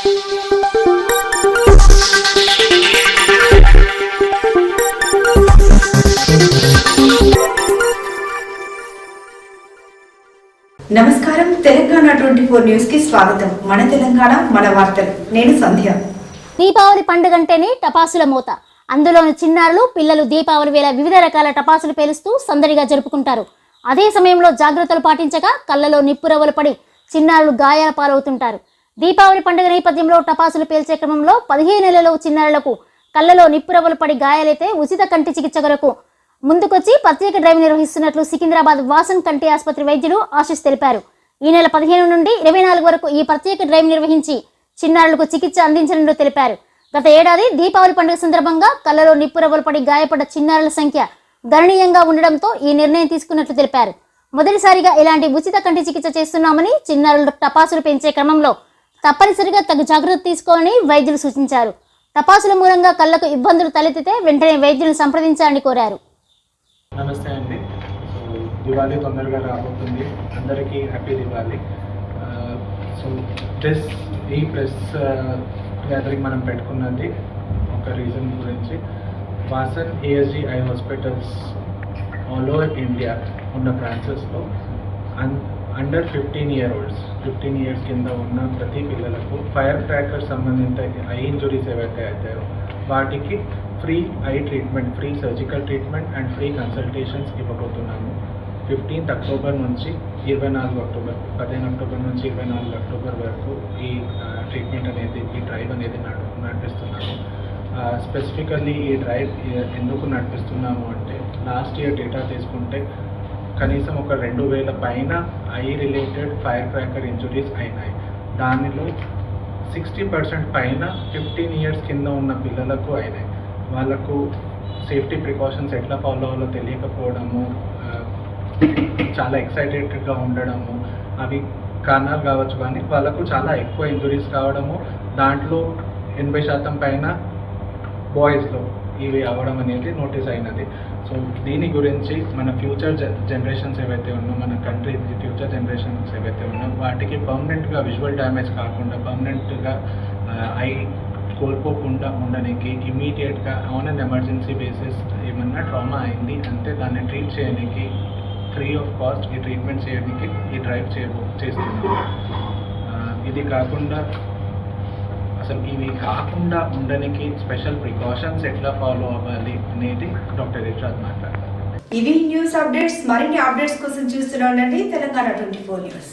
నమస్కారం. Telangana twenty four న్యూస్కి స్వాగతం. మన తెలంగాణ మన వార్తలు. నేను సంధ్య. దీపావళి పండుగ అంటేనే టపాసుల మూత. అందులోని చిన్నారులు పిల్లలు దీపావళి వేళ వివిధ రకాల టపాసులు పేలుస్తూ సందడిగా జరుపుకుంటారు. అదే సమయంలో జాగ్రత్తలు పాటించక కళ్ళలో నిప్పురవ్వలు పడి చిన్నారులు గాయాల పాలవుతుంటారు. దీపావళి పండుగ నేపథ్యంలో టపాసులు పేల్చే క్రమంలో పదిహేను నెలల చిన్నారులకు కళ్ళలో నిప్పురవ్వలు పడి గాయాలైతే ఉచిత కంటి చికిత్స కొరకు ముందుకొచ్చి ప్రత్యేక డ్రైవ్ నిర్వహిస్తున్నట్లు సికింద్రాబాద్ వాసన్ కంటి ఆసుపత్రి వైద్యులు ఆశిష్ తెలిపారు. ఈ నెల పదిహేను నుండి ఇరవై నాలుగు వరకు ఈ ప్రత్యేక డ్రైవ్ నిర్వహించి చిన్నారులకు చికిత్స అందించనున్నట్లు తెలిపారు. గత ఏడాది దీపావళి పండుగ సందర్భంగా కళ్ళలో నిప్పురవ్వలు పడి గాయపడ్డ చిన్నారుల సంఖ్య గణనీయంగా ఉండడంతో ఈ నిర్ణయం తీసుకున్నట్లు తెలిపారు. మొదటిసారిగా ఇలాంటి ఉచిత కంటి చికిత్స చేస్తున్నామని చిన్నారులు టపాసులు పెంచే క్రమంలో తప్పనిసరిగా తగు జాగ్రత్త తీసుకోవాలని వైద్యులు సూచించారు. టపాసుల మూలంగా కళ్ళకు ఇబ్బందులు తలెత్తితే వెంటనే వైద్యులను సంప్రదించాలని కోరారు. నమస్తే అండి. సో దివాళీ తొందరగా రాబోతుంది. అందరికీ హ్యాపీ దివాళీ. సో ప్రెస్ ఈ ప్రెస్ గ్యాదరింగ్ మనం పెట్టుకున్నది ఒక రీజన్ గురించి. Vasan ASG eye hospitals all over India ఉన్న బ్రాంచెస్లో an under fifteen year olds fifteen years కింద ఉన్న ప్రతి పిల్లలకు ఫైర్ క్రాకర్ సంబంధిత ఐ ఇంజురీస్ ఏవైతే అవుతాయో వాటికి free eye treatment free surgical treatment and free consultations ఇవ్వబోతున్నాము. Fifteenth October నుంచి ఇరవై నాలుగు అక్టోబర్ పదిహేను అక్టోబర్ నుంచి ఇరవై నాలుగు అక్టోబర్ వరకు ఈ ట్రీట్మెంట్ అనేది ఈ డ్రైవ్ అనేది నడు నడిపిస్తున్నాము. స్పెసిఫికల్లీ ఈ డ్రైవ్ ఎందుకు నడిపిస్తున్నాము అంటే లాస్ట్ ఇయర్ డేటా తీసుకుంటే కనీసం ఒక రెండు వేల పైన eye related fire cracker injuries అయినాయి. దానిలో సిక్స్టీ పర్సెంట్ పైన ఫిఫ్టీన్ ఇయర్స్ కింద ఉన్న పిల్లలకు అయినాయి. వాళ్ళకు సేఫ్టీ ప్రికాషన్స్ ఎట్లా ఫాలో అవ్వాలో తెలియకపోవడము చాలా ఎక్సైటెడ్గా ఉండడము అవి కారణాలు కావచ్చు. కానీ వాళ్ళకు చాలా ఎక్కువ ఇంజురీస్ కావడము దాంట్లో ఎనభై శాతం పైన బాయ్స్లో ఇవి అవ్వడం అనేది నోటీస్ అయినది. సో దీని గురించి మన ఫ్యూచర్ జనరేషన్స్ ఏవైతే ఉన్నా మన కంట్రీ ఫ్యూచర్ జనరేషన్స్ ఏవైతే ఉన్నా వాటికి పర్మనెంట్గా విజువల్ డ్యామేజ్ కాకుండా పర్మనెంట్గా ఐ కోల్పోకుండా ఉండడానికి ఇమీడియట్గా ఆన్ అండ్ ఎమర్జెన్సీ బేసిస్ ఏమన్నా ట్రామా అయింది అంటే దాన్ని ట్రీట్ చేయడానికి ఫ్రీ ఆఫ్ కాస్ట్ ఈ ట్రీట్మెంట్ చేయడానికి ఈ డ్రైవ్ చేయబో చేస్తుంది ఇది కాకుండా అసలు ఇవి కాకుండా ఉండడానికి స్పెషల్ ప్రికాషన్స్ ఎట్లా ఫాలో అవ్వాలి అనేది డాక్టర్ రిషాద్ మాట్లాడతారు ఇవి న్యూస్ అప్డేట్స్ మరిన్ని అప్డేట్స్ కోసం చూస్తున్నానండి Telangana twenty four news